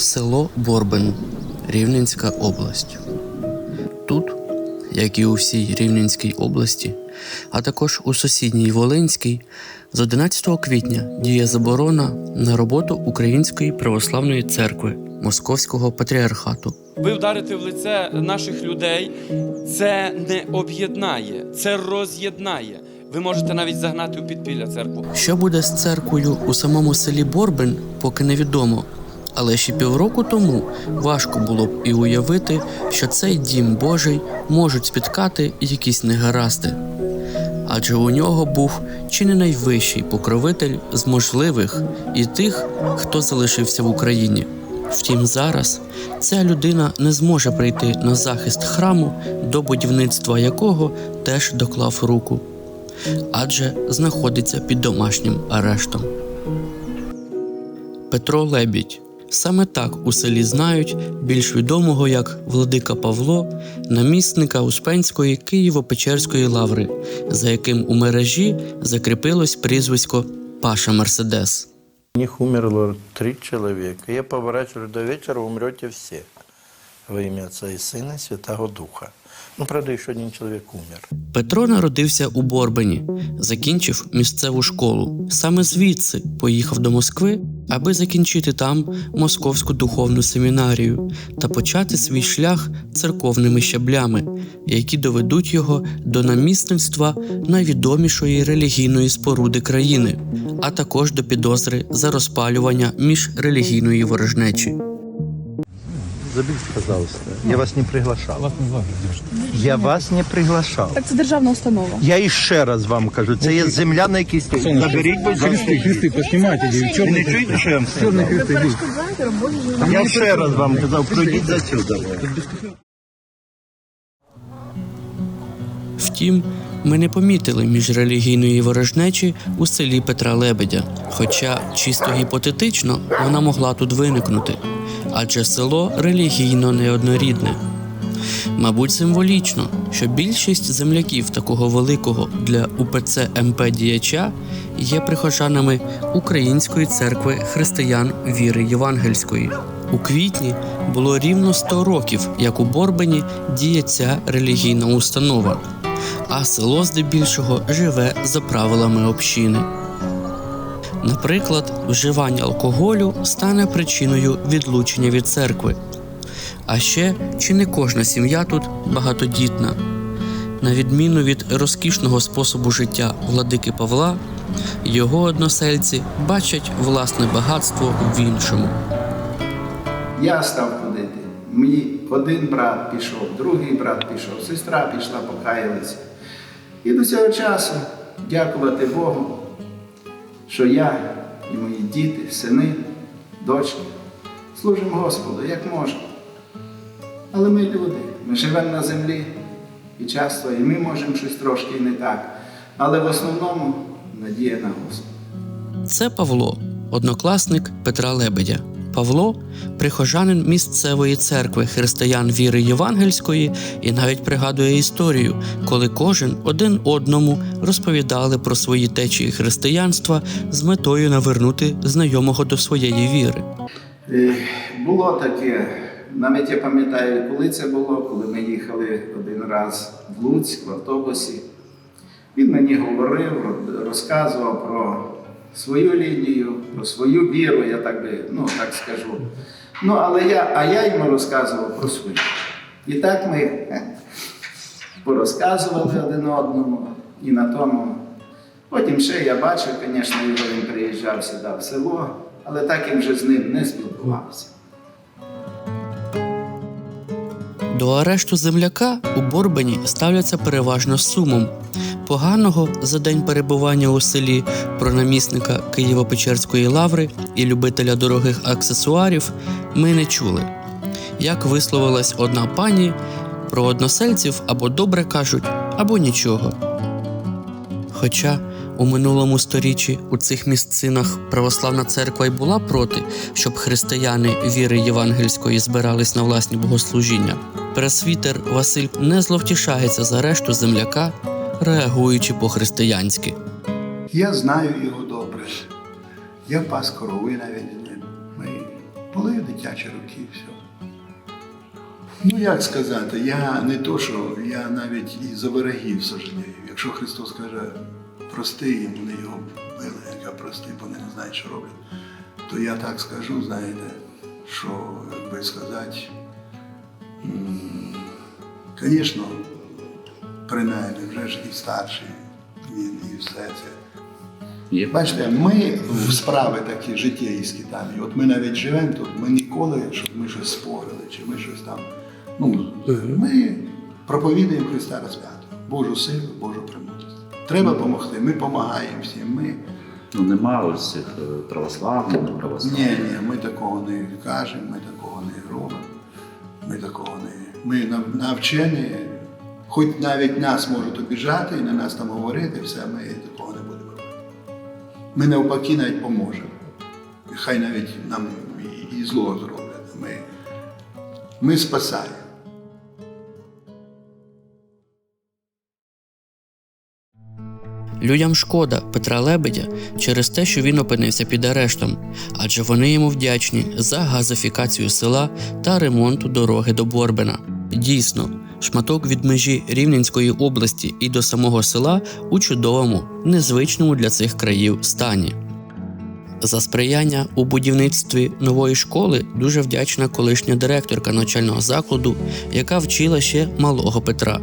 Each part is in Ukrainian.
Село Борбин, Рівненська область. Тут, як і у всій Рівненській області, а також у сусідній Волинській, з 11 квітня діє заборона на роботу Української православної церкви Московського патріархату. Ви вдарите в лице наших людей, це не об'єднає, це роз'єднає. Ви можете навіть загнати у підпілля церкву. Що буде з церквою у самому селі Борбин, поки невідомо. Але ще півроку тому важко було б і уявити, що цей дім Божий можуть спіткати якісь негаразди. Адже у нього був чи не найвищий покровитель з можливих і тих, хто залишився в Україні. Втім, зараз ця людина не зможе прийти на захист храму, до будівництва якого теж доклав руку адже знаходиться під домашнім арештом. Петро Лебідь. Саме так у селі знають більш відомого як Владика Павло, намісника Успенської Києво-Печерської лаври, за яким у мережі закріпилось прізвисько Паша Мерседес. У них умерло три человека. Я поворачиваю до вечера, умрете все. Во имя Отца и Сына и Святого Духа. Ну, правда, еще один человек умер. Петро народився у Борбині, закінчив місцеву школу. Саме звідси поїхав до Москви, аби закінчити там московську духовну семінарію та почати свій шлях церковними щаблями, які доведуть його до намісництва найвідомішої релігійної споруди країни, а також до підозри за розпалювання міжрелігійної ворожнечі. Заберите, пожалуйста. Я вас не приглашав. Я вас не приглашав. Так це державна установа. Я іще раз вам кажу, це є земля, на якій стоїть. Заберіть, будь ласка. Хрести, поснімайте, Ви не чорний чуєте, що я вам сказав? Я ще раз вам казав, пройдіть засюди. Втім, ми не помітили міжрелігійної ворожнечі у селі Петра Лебедя, хоча чисто гіпотетично вона могла тут виникнути, адже село релігійно неоднорідне. Мабуть, символічно, що більшість земляків такого великого для УПЦ МП діяча є прихожанами Української церкви християн віри Євангельської. У квітні було рівно 100 років, як у Борбані діє ця релігійна установа, а село здебільшого живе за правилами общини. Наприклад, вживання алкоголю стане причиною відлучення від церкви. А ще чи не кожна сім'я тут багатодітна. На відміну від розкішного способу життя владики Павла, його односельці бачать власне багатство в іншому. Я став ходити. Мені один брат пішов, другий брат пішов, сестра пішла, покаялася. І до цього часу дякувати Богу, що я і мої діти, сини, дочки служимо Господу, як можемо. Але ми люди, ми живемо на землі і часто, і ми можемо щось трошки не так. Але в основному надія на Господа. Це Павло, однокласник Петра Лебедя. Павло прихожанин місцевої церкви християн віри Євангельської і навіть пригадує історію, коли кожен один одному розповідали про свої течії християнства з метою навернути знайомого до своєї віри. Е, Було таке, навіть я пам'ятаю, коли це було, коли ми їхали один раз в Луцьк в автобусі. Він мені говорив, розказував про свою лінію, про свою віру, я так би, ну так скажу. Ну, але я, а я йому розказував про свою. І так ми порозказували один одному і на тому. Потім ще я бачив, звісно, його він приїжджав сюди в село, але так і вже з ним не спілкувався. До арешту земляка у Борбані ставляться переважно з сумом. Поганого за день перебування у селі про намісника Києво-Печерської лаври і любителя дорогих аксесуарів ми не чули. Як висловилась одна пані, про односельців або добре кажуть, або нічого. Хоча у минулому сторіччі у цих місцинах православна церква й була проти, щоб християни віри євангельської збирались на власні богослужіння. Пресвітер Василь не зловтішається за решту земляка, реагуючи по-християнськи. Я знаю його добре. Я пас корови навіть ним. Ми були дитячі роки все. Ну, як сказати, я не то, що я навіть і за ворогів сожалію. Якщо Христос каже, прости, і вони його били, яка прости, бо вони не знають, що роблять, то я так скажу, знаєте, що, як би сказати, звісно, принаймні вже ж і старший, він і все це. Є. Бачите, ми в справи такі життєйські там. І от ми навіть живемо тут, ми ніколи, щоб ми щось спорили, чи ми щось там. Ну, ми проповідуємо Христа розп'ятого, Божу силу, Божу премудрість. Треба допомогти, ми допомагаємо всім. Ми... Ну нема ось цих е, православних, не Ні, православних. ні, ми такого не кажемо, ми такого не робимо. Ми такого не. Ми навчені, хоч навіть нас можуть обіжати і на нас там говорити, все, ми такого не будемо робити. Ми навпаки навіть поможемо. Хай навіть нам і, зло зроблять. Ми, ми спасаємо. Людям шкода Петра Лебедя через те, що він опинився під арештом, адже вони йому вдячні за газифікацію села та ремонту дороги до Борбина. Дійсно, шматок від межі Рівненської області і до самого села у чудовому, незвичному для цих країв стані. За сприяння у будівництві нової школи дуже вдячна колишня директорка навчального закладу, яка вчила ще малого Петра.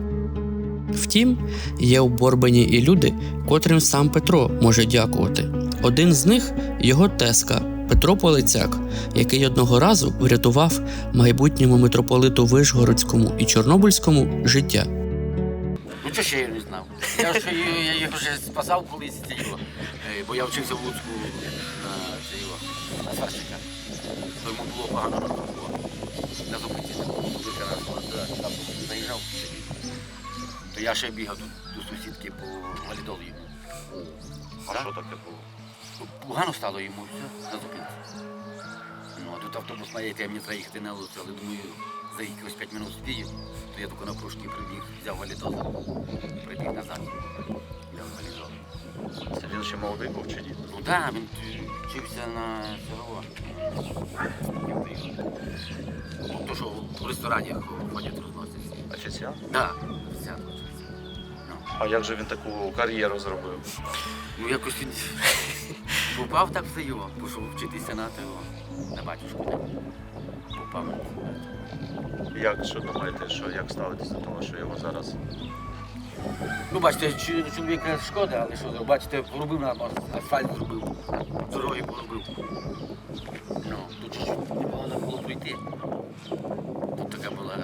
Втім, є у Борбані і люди, котрим сам Петро може дякувати. Один з них його тезка Петро Полицяк, який одного разу врятував майбутньому митрополиту Вишгородському і Чорнобильському життя. Ну що ще я не знав? Я ж я, я його вже спасав колись це його, е, бо я вчився в Луцьку на це його, на сварщика. То йому було погано було. На зупинці дуже там заїжджав собі. То я ще бігав тут до сусідки по валідолу йому. А що таке було? Ну, Погано стало йому все на зупинці. Ну, а тут автобус має а мені треба їхати на вулицю, але думаю, за якихось 5 минут спію, то я тільки на кружки прибіг, взяв валідол, прибіг назад. Взяв валідол. Це він ще молодий був чи ні? Ну так, він вчився на цього. Ну, то, що в ресторані ходять розносять. Офіціант? Так, да, А як же він таку кар'єру зробив? ну якось він попав так все його, пішов вчитися на того, на батюшку. Попав. Як що думаєте, що як ставитесь до того, що його зараз Ну, бачите, чоловіка шкода, але що, бачите, поробив нам асфальт зробив, дороги поробив. Ну, тут чуть-чуть непогано було пройти. Тут така була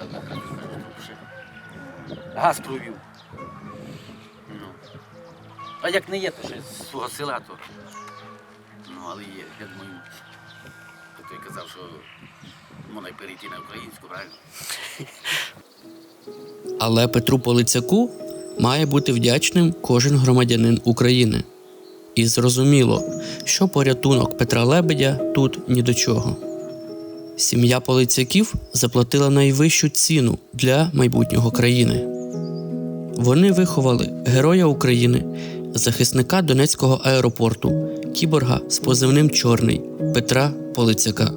газ провів. А як не є, то ще з свого села, то. Ну, але є, я думаю, то той казав, що можна й перейти на українську, правильно? Але Петру Полицяку має бути вдячним кожен громадянин України. І зрозуміло, що порятунок Петра Лебедя тут ні до чого. Сім'я Полицяків заплатила найвищу ціну для майбутнього країни. Вони виховали Героя України, захисника Донецького аеропорту, кіборга з позивним Чорний Петра Полицяка.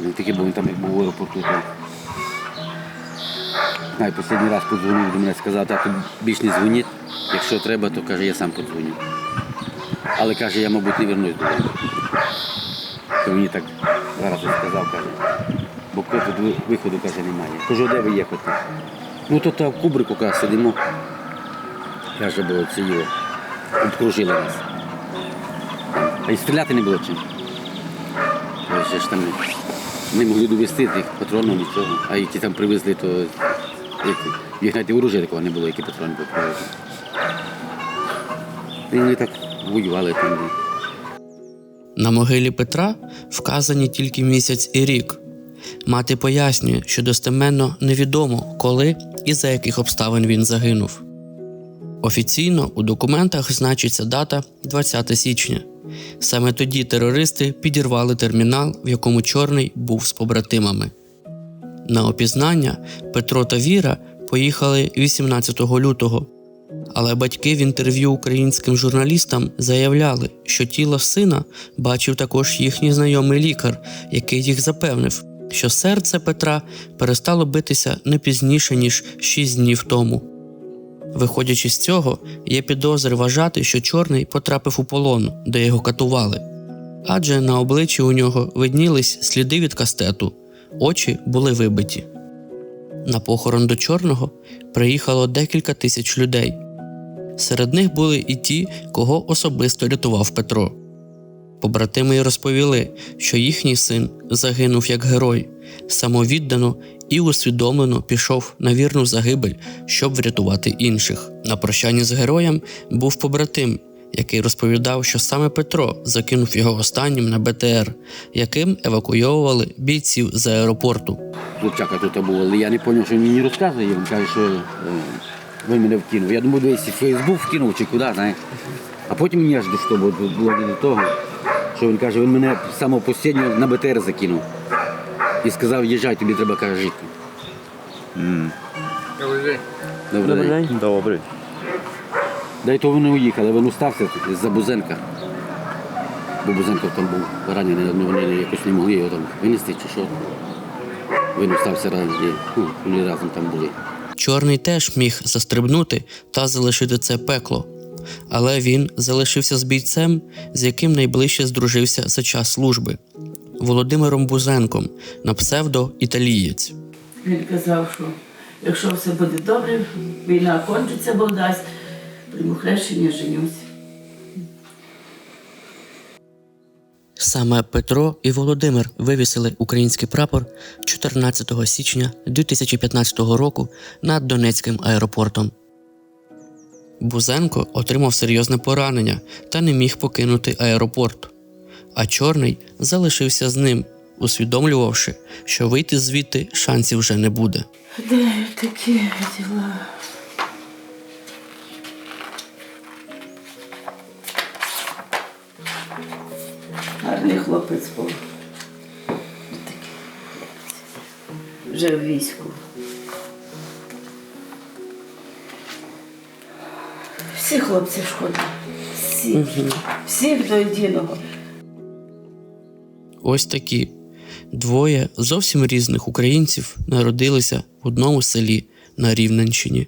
Він такий був, там як був в аеропорту. Знаю, останній раз подзвонив до мене, сказав, тату більш не дзвоніть. Якщо треба, то каже, я сам подзвоню. Але каже, я, мабуть, не вернусь додому. То мені так зараз сказав, каже. Бо тут виходу каже, немає. Кажу, де ви їхати? Ну то там в кубрику каже, сидимо. Каже, було це. Обкружили нас. А й стріляти не було чим. Вже ж там не могли довести тих патронів, нічого. А які там привезли, то їх навіть оружия такого не було, які патрони привезли. І вони так воювали там. На могилі Петра вказані тільки місяць і рік. Мати пояснює, що достеменно невідомо, коли і за яких обставин він загинув. Офіційно у документах значиться дата 20 січня. Саме тоді терористи підірвали термінал, в якому Чорний був з побратимами. На опізнання Петро та Віра поїхали 18 лютого, Але батьки в інтерв'ю українським журналістам заявляли, що тіло сина бачив також їхній знайомий лікар, який їх запевнив, що серце Петра перестало битися не пізніше ніж 6 днів тому. Виходячи з цього, є підозри вважати, що чорний потрапив у полон, де його катували. Адже на обличчі у нього виднілись сліди від кастету, очі були вибиті. На похорон до чорного приїхало декілька тисяч людей. Серед них були і ті, кого особисто рятував Петро. Побратими й розповіли, що їхній син загинув як герой, самовіддано і усвідомлено пішов на вірну загибель, щоб врятувати інших. На прощанні з героєм був побратим, який розповідав, що саме Петро закинув його останнім на БТР, яким евакуйовували бійців з аеропорту. Хлопчака тут був, але я не зрозумів, що він мені розказує. Він каже, що е, він мене вкинув. Я думаю, десь Фейсбук вкинув чи куди, знаєш. А потім мені аж дошло, бо було до того, що він каже, він мене самого на БТР закинув. І сказав, їжджай, тобі треба каже, жити. Добрий день. Добре. Да й то вони уїхали, він устався тут з-за Бузенка. Бо Бузенко там був ранений, вони якось не могли його там винести чи що. Він устався ранений, ну, вони разом там були. Чорний теж міг застрибнути та залишити це пекло. Але він залишився з бійцем, з яким найближче здружився за час служби Володимиром Бузенком на псевдо Італієць. Він казав, що якщо все буде добре, війна кончиться, Бог дасть, прийму хрещення, женюсь. Саме Петро і Володимир вивісили український прапор 14 січня 2015 року над Донецьким аеропортом. Бузенко отримав серйозне поранення та не міг покинути аеропорт. А чорний залишився з ним, усвідомлювавши, що вийти звідти шансів вже не буде. Де такі діла? Гарний хлопець був. Вже в війську. Всі хлопці шкода. Всі. Всіх до єдиного. Ось такі двоє зовсім різних українців народилися в одному селі на Рівненщині.